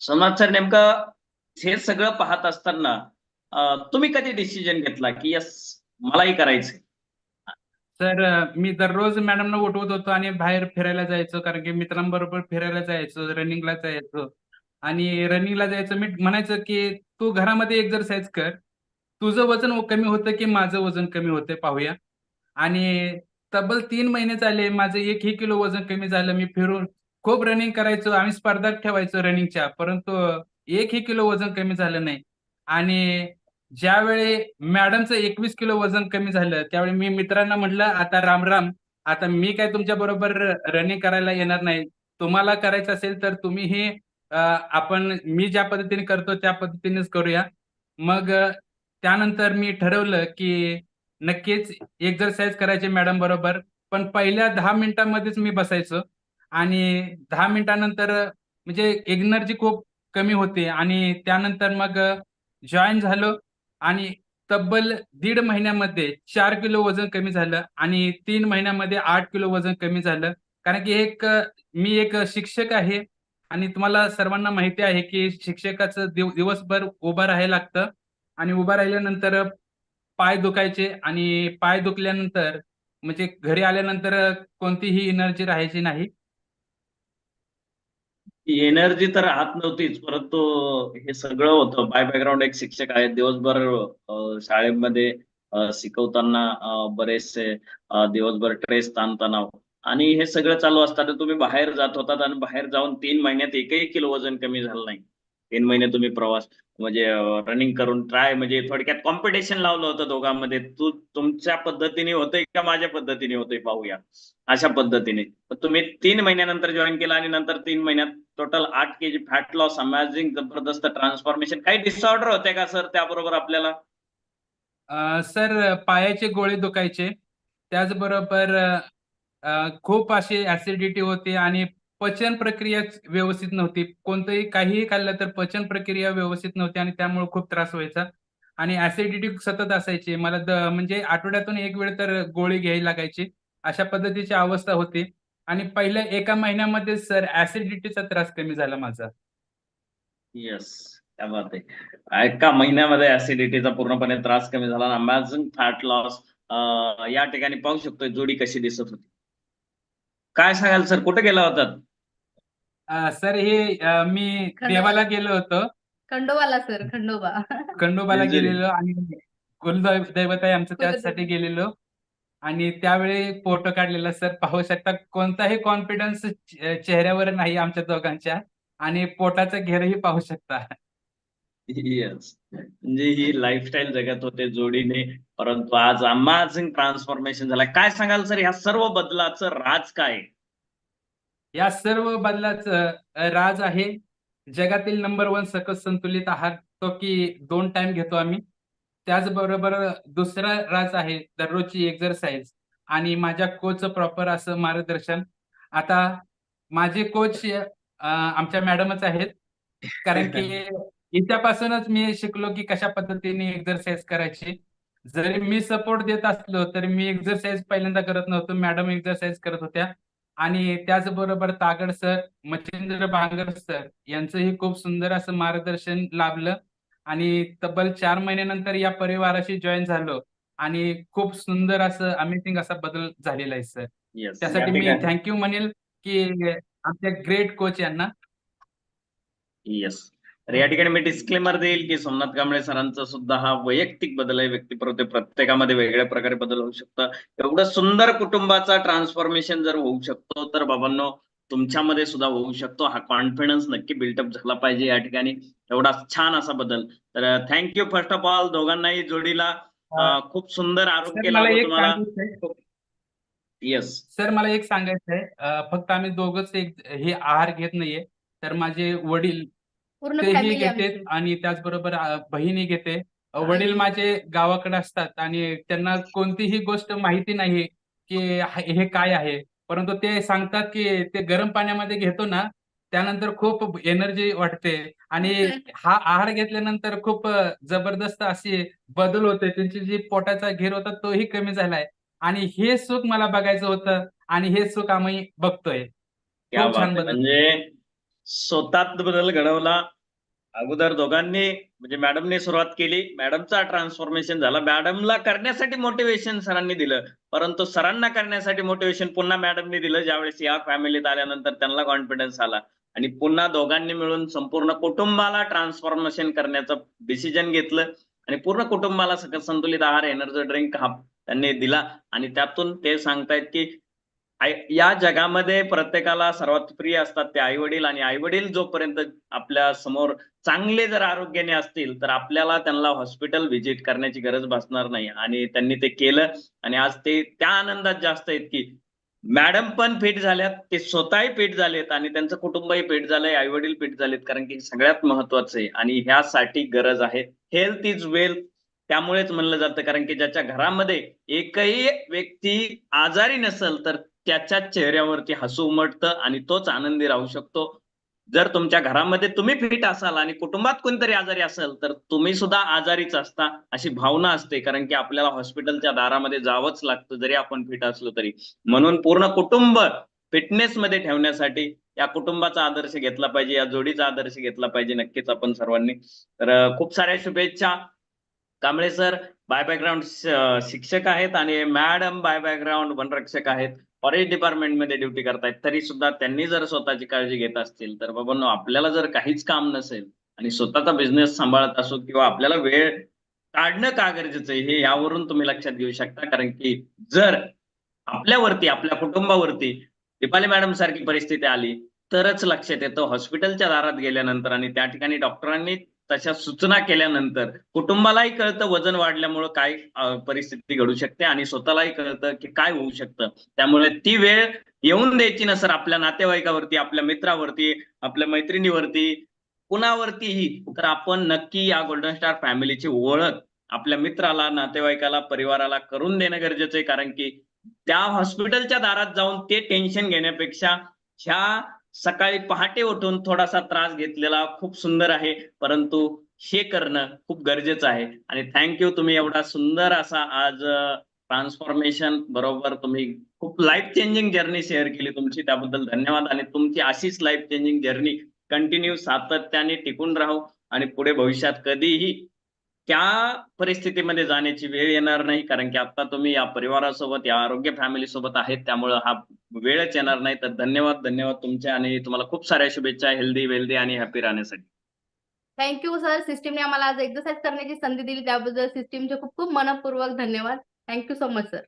Somnath sir नेमकं हे सगळं पाहत असताना तुम्ही कधी डिसिजन घेतला की यस मलाही करायचंय? तर मी दररोज मॅडमना उठवत होतो आणि बाहेर फिरायला जायचो कारण की मित्रांबरोबर फिरायला जायचो रनिंगला जायचो. आणि रनिंगला जायचं मी म्हणायचं की तू घरामध्ये एक्झरसाइज कर. तुझं वजन कमी होतं की माझं वजन कमी होतंय पाहूया. आणि तब्बल तीन महिने झाले माझं एक हे किलो वजन कमी झालं मी फिरून खूप रनिंग करायचो आम्ही स्पर्धा ठेवायचो रनिंगच्या परंतु एकही किलो वजन कमी झालं नाही. आणि ज्यावेळी मॅडमचं एकवीस किलो वजन कमी झालं त्यावेळी मी मित्रांना म्हटलं आता राम राम. आता मी काय तुमच्या बरोबर रनिंग करायला येणार नाही. तुम्हाला करायचं असेल तर तुम्ही हे आपण मी ज्या पद्धतीने करतो त्या पद्धतीनेच करूया. मग त्यानंतर मी ठरवलं की नक्कीच एक्सरसाइज करायचे मॅडम बरोबर. पण पहिल्या दहा मिनिटांमध्येच मी बसायचो. आणि दहा मिनिटानंतर म्हणजे एनर्जी खूप कमी होते आणि त्यानंतर मग जॉईन झालो आणि तब्बल दीड महिन्यामध्ये चार किलो वजन कमी झालं आणि तीन महिन्यामध्ये आठ किलो वजन कमी झालं. कारण की एक मी एक शिक्षक आहे आणि तुम्हाला सर्वांना माहिती आहे की शिक्षकाचं दिव दिवसभर उभं राहायला लागतं आणि उभं राहिल्यानंतर पाय दुखायचे आणि पाय दुखल्यानंतर म्हणजे घरी आल्यानंतर कोणतीही एनर्जी राहायची नाही. एनर्जी तर राहत नव्हतीच. परंतु हे सगळं होतं. बाय बॅकग्राऊंड एक शिक्षक आहेत. दिवसभर शाळेमध्ये शिकवताना बरेचसे दिवसभर ट्रेस ताणतणाव. आणि हे सगळं चालू असताना तुम्ही बाहेर जात होतात आणि बाहेर जाऊन तीन महिन्यात एकही किलो वजन कमी झालं नाही. तीन महिने तुम्ही प्रवास म्हणजे रनिंग करून ट्राय म्हणजे थोडक्यात कॉम्पिटिशन लावलं होतं दोघांमध्ये. तू तुमच्या पद्धतीने होतंय का माझ्या पद्धतीने होतंय पाहूया. अशा पद्धतीने. तुम्ही तीन महिन्यानंतर जॉईन केला आणि नंतर तीन महिन्यात टोटल आठ K G fat loss amazing जबरदस्त ट्रान्सफॉर्मेशन काही डिसऑर्डर होते का सर त्याबरोबर आपल्याला? सर पायाचे गोळे दुखायचे. त्याचबरोबर खूप अशी ऍसिडिटी होती आणि पचन प्रक्रिया व्यवस्थित नव्हती. कोणतंही काहीही खाल्लं तर पचन प्रक्रिया व्यवस्थित नव्हती आणि त्यामुळे खूप त्रास व्हायचा. आणि ऍसिडिटी सतत असायची. मला म्हणजे आठवड्यातून एक वेळ तर गोळी घ्यायला लागायची. अशा पद्धतीची अवस्था होती. आणि पहिल्या एका महिन्यामध्ये सर ऍसिडिटीचा त्रास कमी झाला माझा. येस त्या एका महिन्यामध्ये ऍसिडिटीचा पूर्णपणे त्रास कमी झाला अमेझिंग फॅट लॉस या ठिकाणी पाहू शकतोय जोडी कशी दिसत होती. काय सांगाल सर? कुठे गेला होतात? अ, सर हे अ, मी खंडोबा. देवाला गेलो होतो खंडोबाला सर खंडोबा खंडोबाला जेजुरी. गेलेलो आणि कुलदैव दैवत आहे आमचं कुलदैवत. त्यासाठी गेलेलो आणि त्यावेळी फोटो काढलेला सर पाहू शकता कोणताही कॉन्फिडन्स चेहऱ्यावर नाही आमच्या दोघांच्या आणि पोटाचा घेरही पाहू शकता येस म्हणजे ही लाईफस्टाईल जगत होते जोडीने परंतु आज अमेझिंग ट्रान्सफॉर्मेशन झालं काय सांगाल सर ह्या सर्व बदलाचं राज काय आहे? या सर्व बदलाचं राज आहे. जगातील नंबर वन सकस संतुलित आहार तो की दोन टाइम घेतो आम्ही. त्याचबरोबर दुसरा राज आहे दररोजची एक्झरसाइज आणि माझ्या कोचचं प्रॉपर असं मार्गदर्शन. आता माझे कोच आमच्या मॅडमच आहेत. कारण की इथपासूनच मी शिकलो की कशा पद्धतीने एक्झरसाइज करायची. जरी मी सपोर्ट देत असलो तरी मी एक्झरसाइज पहिल्यांदा करत नव्हतो. मॅडम एक्झरसाइज करत होत्या. आणि त्याचबरोबर तागड सर मच्छिंद्र बांगर सर यांचंही खूप सुंदर असं मार्गदर्शन लाभलं. आणि तब्बल चार महिन्यानंतर या परिवाराशी जॉईन झालो. आणि खूप सुंदर असं अमेझिंग असा बदल झालेला आहे सर. येस त्यासाठी मी थँक्यू म्हणेल की आमच्या ग्रेट कोच यांना. येस तर या ठिकाणी मी डिस्क्लेमर देईल की सोमनाथ कांबळे सरांचा सुद्धा हा वैयक्तिक बदल आहे. व्यक्तिप्रवृत्ती प्रत्येकामध्ये वेगळ्या प्रकारे बदल होऊ शकतं एवढं सुंदर कुटुंबाचा ट्रान्सफॉर्मेशन जर होऊ शकतो तर बाबांनो तुमच्यामध्ये सुद्धा होऊ शकतो. हा कॉन्फिडन्स नक्की बिल्टअप झाला पाहिजे या ठिकाणी. एवढा छान असा बदल. तर थँक्यू फर्स्ट ऑफ ऑल दोघांनाही जोडीला खूप सुंदर आरोग्य तुम्हाला. येस सर मला एक सांगायचं आहे फक्त आम्ही दोघंच एक हे आहार घेत नाहीये. तर माझे वडील पूर्ण तेही फॅमिली घेते आणि त्याचबरोबर बहिणी घेते. वडील माझे गावाकडे असतात आणि त्यांना कोणतीही गोष्ट माहिती नाही की हा- हे काय आहे. परंतु ते सांगतात की ते गरम पाण्यामध्ये घेतो ना त्यानंतर खूप एनर्जी वाटते. आणि हा आहार घेतल्यानंतर खूप अं, जबरदस्त अशी बदल होते. त्यांची जी पोटाचा घेर होता तोही कमी झालाय. आणि हे सुख मला बघायचं होतं आणि हे सुख आम्ही बघतोय. खूप बात छान आहे. बदल. म्हणजे स्वतःत बदल घडवला. अगोदर दोघांनी म्हणजे मॅडमने सुरुवात केली. मॅडमचा ट्रान्सफॉर्मेशन झाला. मॅडमला करण्यासाठी मोटिवेशन सरांनी दिलं. परंतु सरांना करण्यासाठी मोटिवेशन पुन्हा मॅडमने दिलं. ज्यावेळेस या फॅमिलीत आल्यानंतर त्यांना कॉन्फिडन्स आला. आणि पुन्हा दोघांनी मिळून संपूर्ण कुटुंबाला ट्रान्सफॉर्मेशन करण्याचं डिसिजन घेतलं. आणि पूर्ण कुटुंबाला सगळं संतुलित आहार एनर्जी ड्रिंक हा त्यांनी दिला. आणि त्यातून ते सांगतायत की या जगामध्ये प्रत्येकाला सर्वात प्रिय असतात ते आई वडील आणि आई वडील जोपर्यंत आपल्यासमोर चांगले जर आरोग्याने असतील तर आपल्याला त्यांना हॉस्पिटल व्हिजिट करण्याची गरज भासणार नाही. आणि त्यांनी ते केलं आणि आज ते त्या आनंदात जास्त आहेत की मॅडम पण फिट झाल्यात ते स्वतःही फिट झालेत आणि त्यांचं कुटुंबही फिट झालंय आई वडील फिट झालेत. कारण की सगळ्यात महत्वाचं आहे आणि ह्यासाठी गरज आहे. हेल्थ इज वेल्थ त्यामुळेच म्हणलं जातं. कारण की ज्याच्या घरामध्ये एकही व्यक्ती आजारी नसेल तर त्याच्या चेहऱ्यावरती हसू उमटतं आणि तोच आनंदी राहू शकतो. जर तुमच्या घरामध्ये तुम्ही फिट असाल आणि कुटुंबात कोणतरी आजारी असेल तर तुम्ही सुद्धा आजारीच असता अशी भावना असते. कारण की आपल्याला हॉस्पिटलच्या दारामध्ये जावंच लागतं जरी आपण फिट असलो तरी. म्हणून पूर्ण कुटुंब फिटनेस मध्ये ठेवण्यासाठी या कुटुंबाचा आदर्श घेतला पाहिजे या जोडीचा आदर्श घेतला पाहिजे नक्कीच आपण सर्वांनी. तर खूप साऱ्या शुभेच्छा. कांबळे सर बाय बॅकग्राऊंड शिक्षक आहेत आणि मॅडम बाय बॅकग्राऊंड वनरक्षक आहेत. फॉरेस्ट डिपार्टमेंटमध्ये ड्युटी करतायत. तरी सुद्धा त्यांनी जर स्वतःची काळजी घेत असतील तर बाबांनो आपल्याला जर काहीच काम नसेल आणि स्वतःचा बिझनेस सांभाळत असो किंवा आपल्याला वेळ काढणं का गरजेचं आहे हे यावरून तुम्ही लक्षात घेऊ शकता. कारण की जर आपल्यावरती आपल्या कुटुंबावरती दीपाली मॅडम सारखी परिस्थिती आली तरच लक्षात येतं. हॉस्पिटलच्या दारात गेल्यानंतर आणि त्या ठिकाणी डॉक्टरांनी तशा सूचना केल्यानंतर कुटुंबालाही कळतं वजन वाढल्यामुळं काय परिस्थिती घडू शकते आणि स्वतःलाही कळतं की काय होऊ शकतं. त्यामुळे ती वेळ येऊन द्यायची ना सर आपल्या नातेवाईकावरती आपल्या मित्रावरती आपल्या मैत्रिणीवरती कुणावरतीही. तर आपण नक्की या गोल्डन स्टार फॅमिलीची ओळख आपल्या मित्राला नातेवाईकाला परिवाराला करून देणं गरजेचं आहे. कारण की त्या हॉस्पिटलच्या दारात जाऊन ते टेन्शन घेण्यापेक्षा ह्या सकाळी पहाटे उठून थोडासा त्रास घेतलेला खूप सुंदर आहे. परंतु हे करणं खूप गरजेचं आहे. आणि थँक्यू तुम्ही एवढा सुंदर असा आज ट्रान्सफॉर्मेशन बरोबर तुम्ही खूप लाईफ चेंजिंग जर्नी शेअर केली तुमची. त्याबद्दल धन्यवाद. आणि तुमची अशीच लाईफ चेंजिंग जर्नी कंटिन्यू सातत्याने टिकून राहू आणि पुढे भविष्यात कधीही त्या परिस्थितीमध्ये जाण्याची वेळ येणार नाही कारण की आता तुम्ही या परिवारासोबत या आरोग्य फॅमिली सोबत आहेत त्यामुळं हा वेळच येणार नाही. तर धन्यवाद धन्यवाद तुमचे आणि तुम्हाला खूप साऱ्या शुभेच्छा हेल्दी वेल्दी आणि हॅपी राहण्यासाठी. थँक्यू सर सिस्टीमने आम्हाला आज एक्सरसाइज करण्याची संधी दिली त्याबद्दल सिस्टीमचे खूप खूप मनपूर्वक धन्यवाद. Thank you so much sir